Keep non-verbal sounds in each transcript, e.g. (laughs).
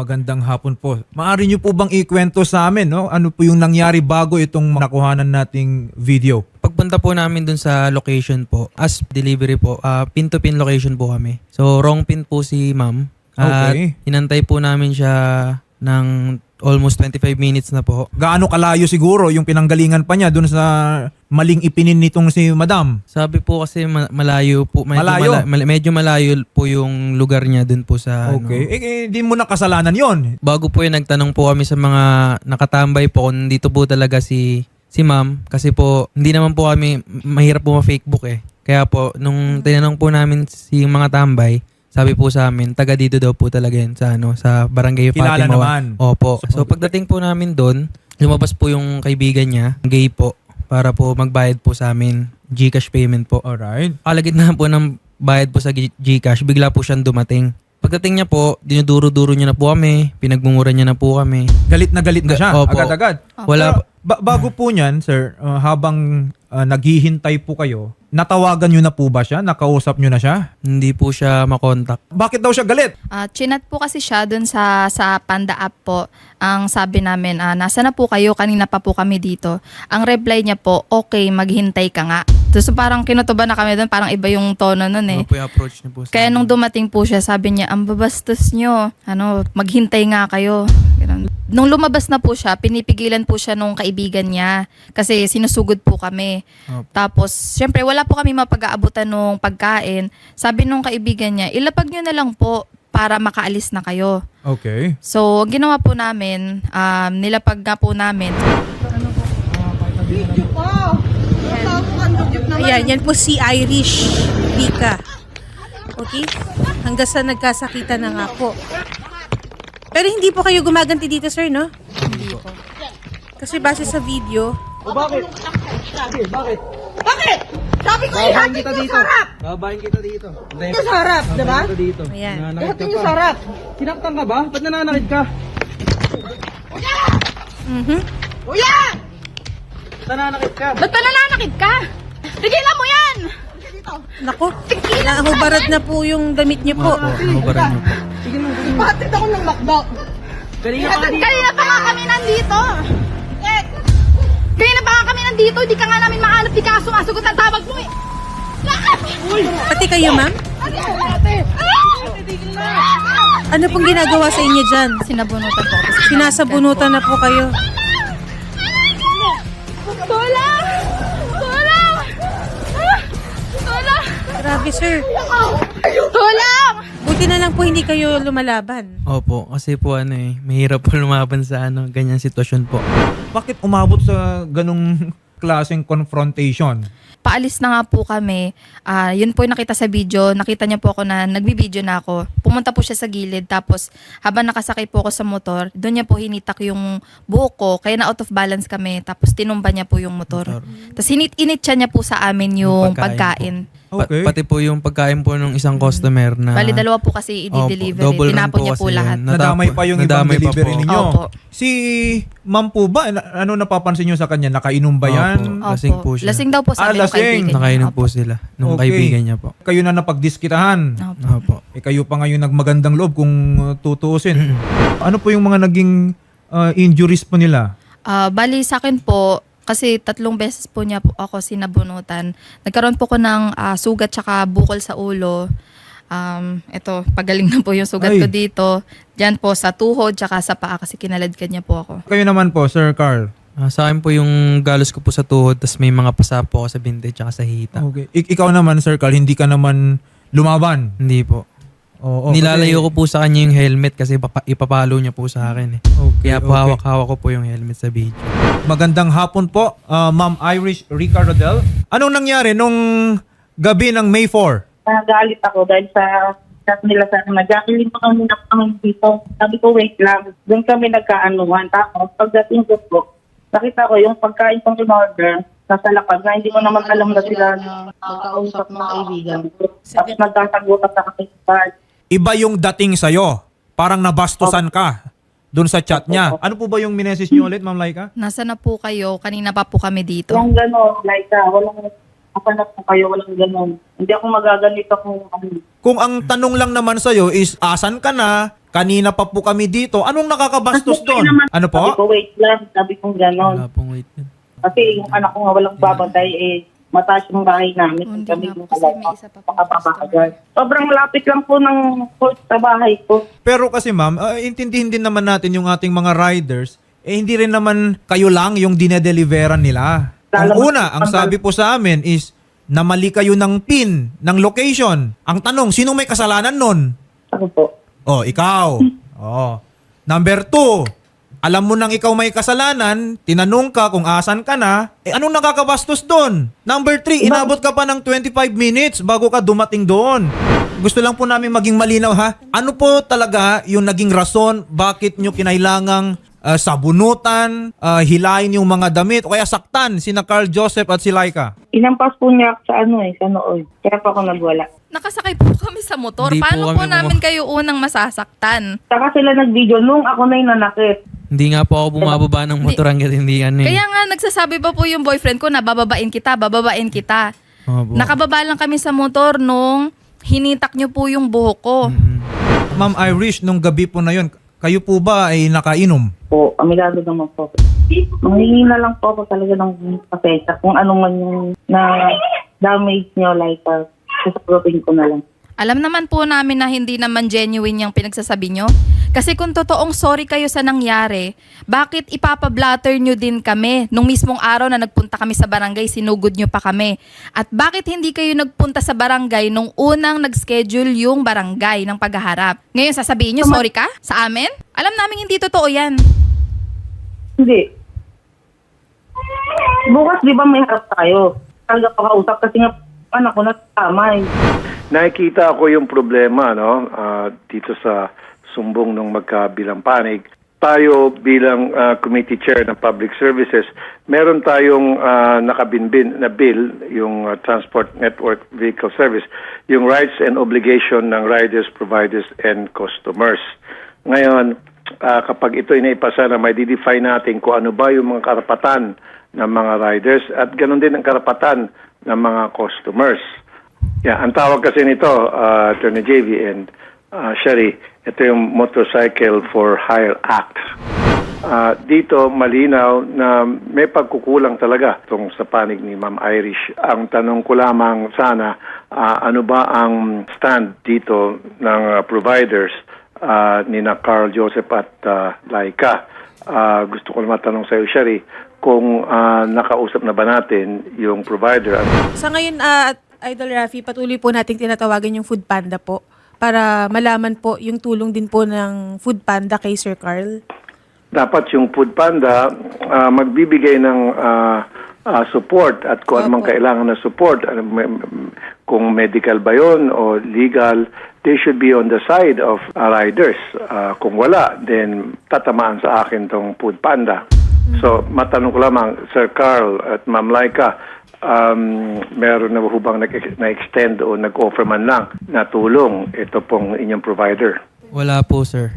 Magandang hapon po. Maari niyo po bang ikwento sa amin, no? Ano po yung nangyari bago itong nakuhanan nating video? Pagpunta po namin dun sa location po, as delivery po, ah, pin to pin location po kami. So wrong pin po si ma'am. At Okay. inantay po namin siya ng almost 25 minutes na po. Gaano kalayo siguro yung pinanggalingan pa niya doon sa maling ipinin nitong si Madam? Sabi po kasi ma- malayo po, medyo Malayo? mala- mal- medyo malayo po yung lugar niya dun po sa ano. Okay. Eh, eh, di mo na kasalanan yon. Bago po yun, nagtanong po kami sa mga nakatambay po kung dito po talaga si si ma'am. Kasi po, hindi naman po kami, mahirap po ma-fakebook eh. Kaya po, nung tinanong po namin si mga tambay, sabi po sa amin, taga dito daw po talaga yun sa, ano, sa barangay Kilala Fatima. naman. Opo. So pagdating po namin doon, lumabas po yung kaibigan niya, gay po, para po magbayad po sa amin. Gcash payment po. Alright. Kalagit na po ng bayad po sa G- Gcash, bigla po siyang dumating. Pagdating niya po, dinuduro-duro niya na po kami, pinagmumura niya na po kami. Galit na galit na siya. Opo. Agad-agad. Wala Pero ba- bago po niyan, sir, uh, habang uh, naghihintay po kayo, natawagan niyo na po ba siya? Nakausap niyo na siya? hindi po siya makontak. Bakit daw siya galit? Ah, chinat po kasi siya dun sa sa Panda app po. Ang sabi namin, ah, nasa na po kayo? Kanina pa po kami dito. Ang reply niya po, okay, maghintay ka nga. Tapos parang kinutuba na kami dun, parang iba yung tono nun eh. Ano po yung approach niya po sa Kaya amin. nung dumating po siya, sabi niya, ang babastos nyo. Ano, maghintay nga kayo. Ganun. Nung lumabas na po siya, pinipigilan po siya nung kaibigan niya. Kasi sinusugod po kami. Opo. Tapos, syempre, wala po kami mapag-aabutan nung pagkain. Sabi nung kaibigan niya, ilapag nyo na lang po para makaalis na kayo. Okay. So, ang ginawa po namin, um, nilapag nga po namin. Ayan, yan po si Irish Vika. Okay? Hanggang sa nagkasakita na nga po. Pero hindi po kayo gumaganti dito, sir, no? Hindi po. Kasi base sa video, Bakit? Sabi ko, ihatid niyo sa harap! Babayin kita dito. Niyo sa harap, di ba? dito. ayan. Ihatid niyo sa harap. Sinaktan ka ba? Ba't nananakit ka? Mhm. Kuya! Nananakit ka? Ba't pa nananakit ka? Tigilan mo yan! Naku, nahubarat na po yung damit niyo po. Nahubaran niyo po. Ihatid ako ng. Ihatid Kanina pa nga kami nandito. Eh, Kanina pa nga kami nandito. Di ka nga namin mahanap. Di ka sumasagot ang tawag mo eh. Pati kayo, ma'am? ate! Ano pong ginagawa sa inyo dyan? Sinabunutan po. Sinasabunutan na po kayo. Grabe, sir. Tulong! Buti na lang po hindi kayo lumalaban. Opo, kasi po ano eh, mahirap po (laughs) lumaban sa ano, ganyan sitwasyon po. Bakit umabot sa ganong (laughs) klaseng confrontation? Paalis na nga po kami. Ah, yun po yung nakita sa video. Nakita niya po ako na nagbibideo na ako. Pumunta po siya sa gilid. Tapos habang nakasakay po ako sa motor, doon niya po hinitak yung buhok ko. Kaya na out of balance kami. Tapos tinumba niya po yung motor. Motor. Tapos hinit initcha niya po sa amin Yung yung pagkain pagkain. Pa- Okay. pati po yung pagkain po ng isang customer na... Bali, dalawa po kasi Opo, i-deliver. double run Tinapon niya po kasi lahat. yun. Nadamay pa yung ibang nadamay pa delivery po. ninyo. Opo. Si ma'am po ba, na- ano napapansin nyo sa kanya? Nakainom ba yan? Opo. Lasing po siya. Lasing daw po Ah, sabi ng lasing. kaibigan. Nakainom Opo. po sila nung Okay. kaibigan niya po. Kayo na napagdiskitahan. Opo. Opo. Eh kayo pa ngayon nagmagandang loob kung uh, tutuusin. ano po yung mga naging uh, injuries po nila? Ah, bali sa akin po, kasi tatlong beses po niya po ako sinabunutan. Nagkaroon po ko ng ah, sugat tsaka bukol sa ulo. Um, ito, pagaling na po yung sugat Ay. ko dito. Diyan po sa tuhod tsaka sa paa kasi kinaladkad niya po ako. Kayo naman po, Sir Carl. Ah, sa akin po yung galos ko po sa tuhod, tas may mga pasa po ako sa binte tsaka sa hita. Okay. Ik- ikaw naman, Sir Carl, hindi ka naman lumaban. Hindi po. Oo. Nilalayo ko po sa kanya yung helmet kasi papa- ipapalo niya po sa akin eh. Okay, Kaya po okay. hawak-hawak ko po yung helmet sa video. Magandang hapon po, uh, Ma'am Irish Rica Rodel. Anong nangyari nung gabi ng May 4? nagalit ako dahil sa chat nila sa akin, nag-akiling pa kami na kami dito. Sabi ko, wait lang. Doon kami nagkaanuhan. Tapos, pagdating ko po, nakita ko yung pagkain kong in-order, nasa lapag na hindi mo naman alam na sila magkausap ng kaibigan. Tapos nagkasagutan sa kapitbahay. Iba yung dating sa'yo. Parang nabastusan ka doon sa chat niya. Ano po ba yung minesis niyo ulit, Ma'am Laika? Nasa na po kayo? Kanina pa po kami dito. Walang gano'n, like, ah, walang kapanap po kayo, walang gano'n. Hindi ako magaganito kung ano. Kung ang tanong lang naman sa'yo is, asan ka na, Kanina pa po kami dito. Anong nakakabastos doon? naman. Ano Sabi ko, po? wait lang. Sabi ko gano'n. Wala pong wait. Kasi yung anak ko nga walang babantay eh. Mataas yung bahay namin. Hindi kami nga po, kasi may isa pa pong. Sobrang lapit lang po ng court sa bahay ko. Pero kasi ma'am, ah, intindihin din naman natin yung ating mga riders, eh hindi rin naman kayo lang yung dinedeliveran nila. Ang Lalo- una, ang sabi po sa amin is, namali kayo ng pin, ng location. Ang tanong, sino may kasalanan nun? Ano po? Oh, ikaw. (laughs) Oh. Number two, alam mo nang ikaw may kasalanan, tinanong ka kung asan ka na, eh anong nakakabastos doon? Number three, inabot ka pa ng 25 minutes bago ka dumating doon. Gusto lang po namin maging malinaw ha. Ano po talaga yung naging rason bakit nyo kinailangang ah, sabunutan, ah, hilain yung mga damit o kaya saktan sina Carl Joseph at si Laika? Inampas po niya sa ano eh, sa noo. Kaya pa ako nagwala. Nakasakay po kami sa motor. Hindi po Paano po, kami namin buma- kayo unang masasaktan? Saka sila nag-video nung ako na yung nanakit. Hindi nga po ako bumababa ng motor hanggat hindi ano eh. Kaya nga nagsasabi pa po yung boyfriend ko na bababain kita, bababain kita. Opo. Nakababa lang kami sa motor nung hinitak nyo po yung buhok ko. Mm. Ma'am Irish, nung gabi po na yun, kayo po ba ay nakainom? Po, amigado naman po. Manghingi na lang po ako talaga ng pasensya kung ano man yung na damage niyo like uh, sasagutin ko na lang. Alam naman po namin na hindi naman genuine yung pinagsasabi nyo. Kasi kung totoong sorry kayo sa nangyari, bakit ipapablatter nyo din kami? Nung mismong araw na nagpunta kami sa barangay, sinugod nyo pa kami. At bakit hindi kayo nagpunta sa barangay nung unang nag-schedule yung barangay ng paghaharap? Ngayon sasabihin nyo, sorry ka? Sa amin? Alam namin hindi totoo yan. Hindi. Bukas di ba may harap tayo? Talaga pakausap kasi nga anak ko natamay. Nakikita ko yung problema no ah, dito sa sumbong ng magkabilang panig. Tayo bilang ah, committee chair ng public services, meron tayong ah, nakabinbin na bill, yung ah, Transport Network Vehicle Service, yung rights and obligation ng riders, providers, and customers. Ngayon, ah, kapag ito ay naipasa na may define natin kung ano ba yung mga karapatan ng mga riders at ganoon din ang karapatan ng mga customers. Yeah, ang tawag kasi nito, uh, Attorney JV and uh, Sherry, ito yung Motorcycle for Hire Act. Ah, dito malinaw na may pagkukulang talaga tong sa panig ni Ma'am Irish. Ang tanong ko lamang sana, ah, ano ba ang stand dito ng ah, providers ah, ni na Carl Joseph at ah, Laika? Ah, gusto ko matanong sa iyo, Sherry, kung ah, nakausap na ba natin yung provider Sa ngayon, ah, Idol Rafi, patuloy po nating tinatawagan yung Food Panda po para malaman po yung tulong din po ng Food Panda kay Sir Carl. dapat yung Food Panda ah, magbibigay ng ah, ah, support at kung anumang kailangan na support, may- kung medical ba yun o legal, they should be on the side of riders. Ah, kung wala, then tatamaan sa akin tong Food Panda. So, matanong ko lamang, Sir Carl at Ma'am Laika, um, meron na hubang na-extend o nag-offer man lang na tulong ito pong inyong provider? Wala po, sir.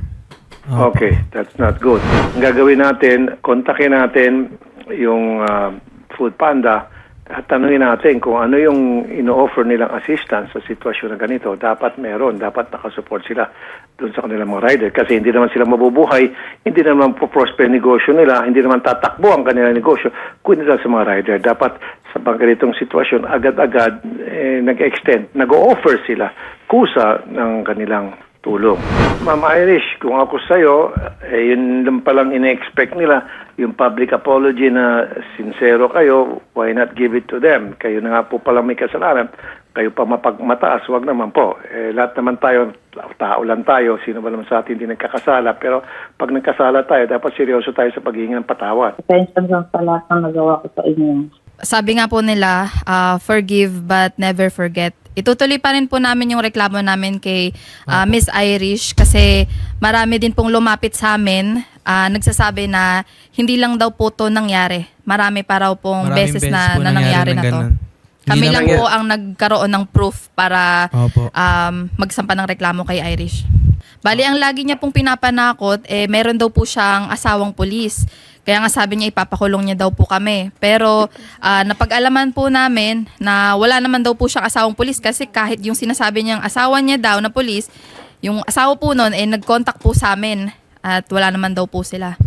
Opo. Okay, that's not good. Ang gagawin natin, kontakin natin yung ah, Food Panda at tanungin natin kung ano yung ino-offer nilang assistance sa sitwasyon na ganito. Dapat meron, dapat nakasupport sila doon sa kanilang mga rider kasi hindi naman sila mabubuhay, hindi naman po prosper negosyo nila, hindi naman tatakbo ang kanilang negosyo, kundi lang sa mga rider. Dapat sa ganitong sitwasyon, agad-agad eh, nag-extend, nag-offer sila kusa ng kanilang tulong. Ma'am Irish, kung ako sa'yo, eh, yun lang palang ine-expect nila, yung public apology na sincero kayo, why not give it to them? Kayo na nga po palang may kasalanan, kayo pa mapagmataas, wag naman po. Eh, lahat naman tayo, tao lang tayo, sino ba naman sa atin hindi nagkakasala, pero pag nagkasala tayo, dapat seryoso tayo sa paghingi ng patawad. Pasensya lang sa lahat ng nagawa ko sa inyo. Sabi nga po nila, ah, forgive but never forget. Itutuloy pa rin po namin yung reklamo namin kay ah, Miss Irish kasi marami din pong lumapit sa amin ah, nagsasabi na hindi lang daw po to nangyari. Marami pa raw pong Maraming beses, na, po na nangyari ng na to. ganun. Kami lang po ang nagkaroon ng proof para Opo. um, magsampa ng reklamo kay Irish. Bali, ang lagi niya pong pinapanakot, eh, meron daw po siyang asawang pulis. Kaya nga sabi niya, ipapakulong niya daw po kami. Pero ah, napag-alaman po namin na wala naman daw po siyang asawang pulis kasi kahit yung sinasabi niyang asawa niya daw na pulis, yung asawa po noon, eh, nag-contact po sa amin at wala naman daw po sila.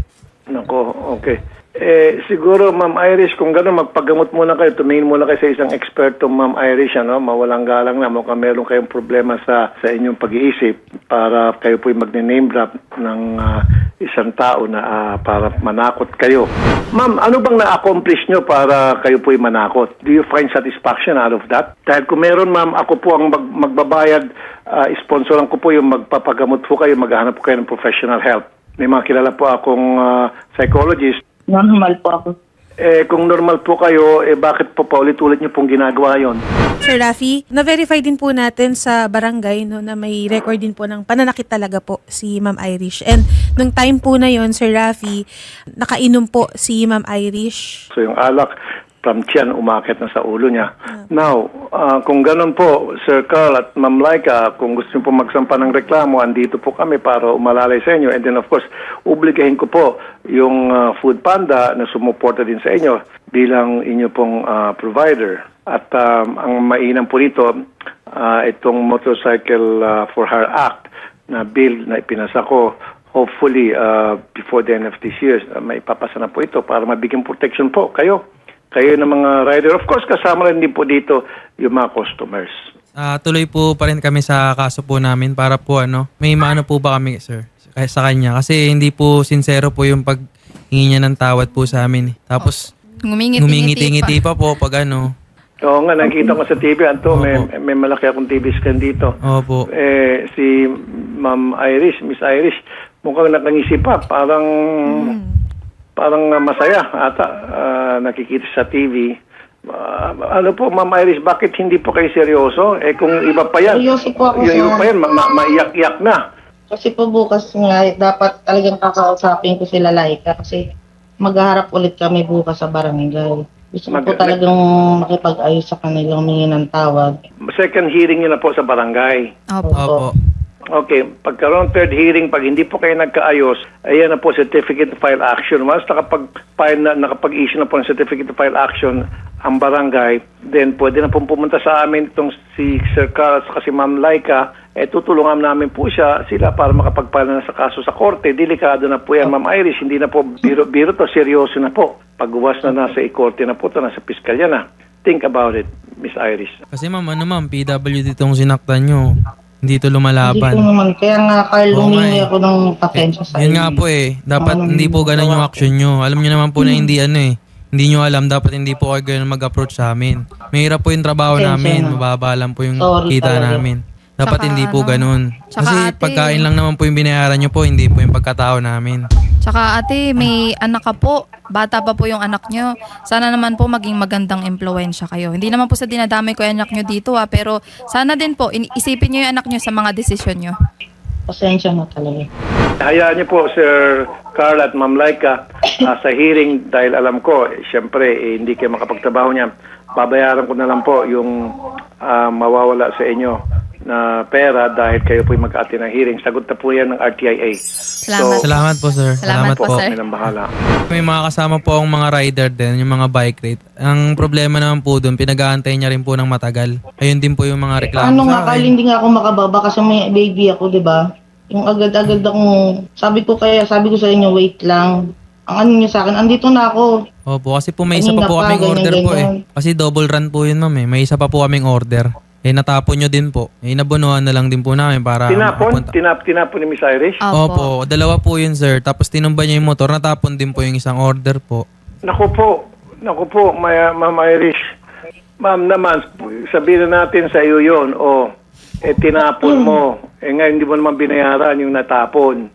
Nako, okay. Eh, siguro, Ma'am Irish, kung gano'n, magpagamot muna kayo, tumingin muna kayo sa isang eksperto, Ma'am Irish, ano, mawalang galang na, mukhang meron kayong problema sa, sa inyong pag-iisip para kayo po'y magne-name drop ng ah, isang tao na ah, para manakot kayo. Ma'am, ano bang na-accomplish nyo para kayo po'y manakot? Do you find satisfaction out of that? Dahil kung meron, Ma'am, ako po ang mag- magbabayad, ah, sponsoran ko po yung magpapagamot po kayo, maghahanap po kayo ng professional help. May mga kilala po akong ah, psychologist Normal po ako. eh, kung normal po kayo, eh, bakit po paulit-ulit niyo pong ginagawa yon? Sir Rafi, na-verify din po natin sa barangay no, na may record din po ng pananakit talaga po si Ma'am Irish. And nung time po na yon Sir Rafi, nakainom po si Ma'am Irish. So yung alak from tiyan umakit na sa ulo niya. Now, ah, kung ganun po, Sir Carl at Ma'am Laika, kung gusto niyo po magsampa ng reklamo, andito po kami para umalalay sa inyo. And then of course, obligahin ko po yung ah, Food Panda na sumuporta din sa inyo bilang inyo pong ah, provider. At um, ang mainam po dito, ah, itong Motorcycle ah, for Her Act na bill na ipinasa ko, hopefully uh, before the end of this year, uh, may papasa na po ito para mabigyan protection po kayo. Kayo ng mga rider. Of course, kasama rin din po dito yung mga customers. Ah, tuloy po pa rin kami sa kaso po namin para po ano, may maano po ba kami, sir, kaya sa kanya. Kasi hindi po sincero po yung paghingi niya ng tawad po sa amin. Tapos, Ngumingiti-ngiti ngumingiti-ngiti pa po pag ano. Oo nga, nakita ko sa TV, Anto, may, may malaki akong TV screen dito. Opo. Eh, si Ma'am Irish, Miss Irish, mukhang nakangisi pa. Parang, parang uh, masaya ata ah, nakikita sa TV. Ah, ano po, Ma'am Irish, bakit hindi po kayo seryoso? Eh, kung iba pa yan, Seryoso po ako, yung iba sir. pa yan, ma- ma- maiyak-iyak na. Kasi po bukas nga, dapat talagang kakausapin ko sila Laika kasi maghaharap ulit kami bukas sa barangay. Gusto ko Mag- po talagang makipag-ayos sa kanila, humingi ng tawad. Second hearing nyo na po sa barangay. Opo. Opo. Okay, pagkaroon third hearing, pag hindi po kayo nagkaayos, ayan na po certificate to file action. Once nakapag-file na, nakapag-issue na po ng certificate to file action ang barangay, then pwede na po pumunta sa amin itong si Sir Carl at si Ma'am Laika, eh tutulungan namin po siya sila para makapag-file na sa kaso sa korte. Delikado na po yan, Ma'am Iris. Hindi na po biro-biro to, seryoso na po. Pagbuwas na nasa ikorte na po to, nasa piskalya na. Think about it, Miss Iris. Kasi ma'am, ano ma'am, PWD itong sinaktan nyo. Hindi to Hindi ko lumalaban. naman, kaya nga Carl, Oo nga humingi eh. ako ng pasensya sa Yun nga po eh. Dapat Anong hindi po ganun yung action nyo. Alam nyo naman po na hindi ano eh. Hindi nyo alam, dapat hindi po kayo ganun mag-approach sa amin. Mahirap po yung trabaho Pasensya namin. na. Mababa lang po yung Sorry kita talaga. namin. Dapat Tsaka hindi po ano, ganun. tsaka Kasi ate- pagkain lang naman po yung binayaran nyo po, hindi po yung pagkatao namin. Tsaka ate, may anak ka po. Bata pa po yung anak nyo. Sana naman po maging magandang impluensya kayo. Hindi naman po sa dinadamay ko yung anak nyo dito ha, pero sana din po, in- isipin nyo yung anak nyo sa mga desisyon nyo. Pasensya na talaga. Hayaan niyo po, Sir Carl at Ma'am Laika, ah, sa hearing, dahil alam ko, eh, syempre, eh, hindi kayo makapagtrabaho niya, babayaran ko na lang po yung ah, mawawala sa inyo na pera dahil kayo po'y mag-ati ng hearing. Sagot na po yan ng RTIA. Salamat. Salamat po sir. Salamat po, sir. May nang bahala. May mga kasama po akong mga rider din, yung mga bike rate. Ang problema naman po doon, pinag-aantay niya rin po ng matagal. Ayun din po yung mga reklamo Ano nga, akin. hindi nga ako makababa kasi may baby ako, di ba? Yung agad-agad akong, sabi ko kaya, sabi ko sa inyo, wait lang. Ang ano niyo sa akin, andito na ako. Opo, kasi po may isa Kanina pa po pa, kaming ganyan, order po eh. ganyan. Kasi double run po yun ma'am eh. May isa pa po kaming order. Eh natapon nyo din po. Eh nabunuhan na lang din po namin para Tinapon? makapunta. Tinap, tinapon ni Miss Irish? Opo, dalawa po yun sir. Tapos tinumba niya yung motor. Natapon din po yung isang order po. Naku po, naku po, Maya, Ma'am Irish. Ma'am naman, sabihin na natin sa iyo yun, o, eh, tinapon mo. Eh, ngayon, hindi mo naman binayaran yung natapon.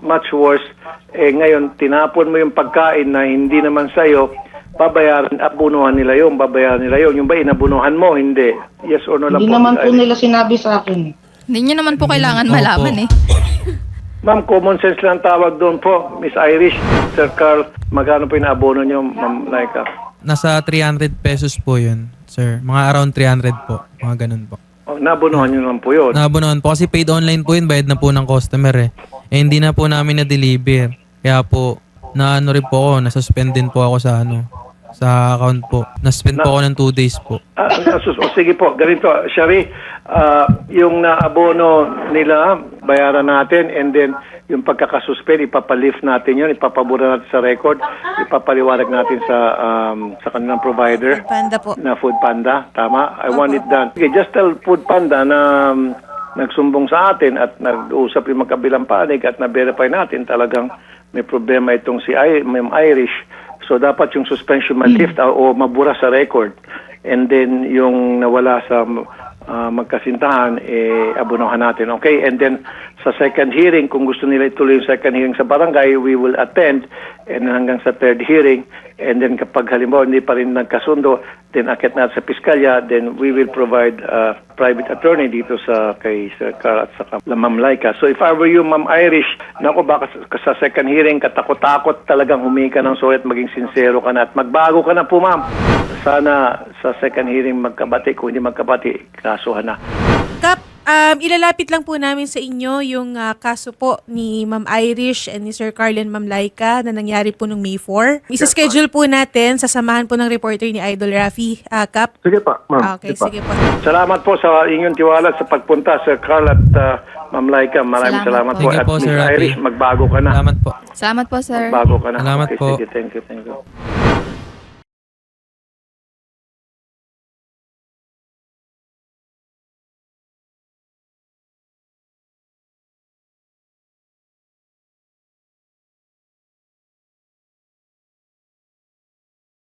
Much worse, eh, ngayon, tinapon mo yung pagkain na hindi naman sa iyo, babayaran, abunuhan nila yun, babayaran nila yun. Yung ba, inabunuhan mo, hindi. Yes or no lang Hindi po, naman po nila sinabi sa akin. Hindi nyo naman po kailangan malaman eh. Ma'am, common sense lang tawag doon po, Miss Irish. Sir Carl, magkano po yung abono nyo, Ma'am Laika? Nasa 300 pesos po yun, sir. Mga around 300 po. Mga ganun po. Oh, nabunuhan nyo naman po yun. Nabunuhan po kasi paid online po yun. Bayad na po ng customer eh. Eh hindi na po namin na-deliver. Kaya po, na ano rin po ako, nasuspend din po ako sa ano, sa account po. Na-spend po ako ng 2 days po. Ah, ah, sus- o sige po, ganito, Shari, ah, yung naabono nila, bayaran natin and then yung pagkakasuspend, ipapalift natin yun, ipapabura natin sa record, ipapaliwanag natin sa um, sa kanilang provider Panda po. na Food Panda. Tama? I want it done. Okay, just tell Food Panda na um, nagsumbong sa atin at nag-uusap yung magkabilang panig at na-verify natin talagang may problema itong si I, Ma'am Irish. So dapat yung suspension ma-lift o, o mabura sa record. And then yung nawala sa ah, magkasintahan, eh, abunuhan natin. Okay? And then sa second hearing, kung gusto nila ituloy yung second hearing sa barangay, we will attend and hanggang sa third hearing. And then kapag halimbawa hindi pa rin nagkasundo, then akit natin sa piskalya, then we will provide a private attorney dito sa kay Sir at sa Ma'am Laika. So if I were you, Ma'am Irish, nako baka sa- second hearing, katakot-takot talagang humingi ka ng sorry at maging sincero ka na at magbago ka na po, Ma'am. Sana sa second hearing magkabati, kung hindi magkabati, kasuhan na. Kap, um, ilalapit lang po namin sa inyo yung ah, kaso po ni Ma'am Irish and ni Sir Carl and Ma'am Laika na nangyari po nung May 4. Isa-schedule po natin, sasamahan po ng reporter ni Idol Rafi. Ah, Kap? Sige pa, Ah, okay, sige po. Salamat po sa inyong tiwala sa pagpunta, Sir Carl at uh, Ma'am Laika. Maraming salamat, Salamat po. po. You At po, Miss Sir Rafi. Irish, magbago ka na. Salamat po. Salamat po, sir. Magbago ka na. Salamat okay, po. Sige, thank you, thank you.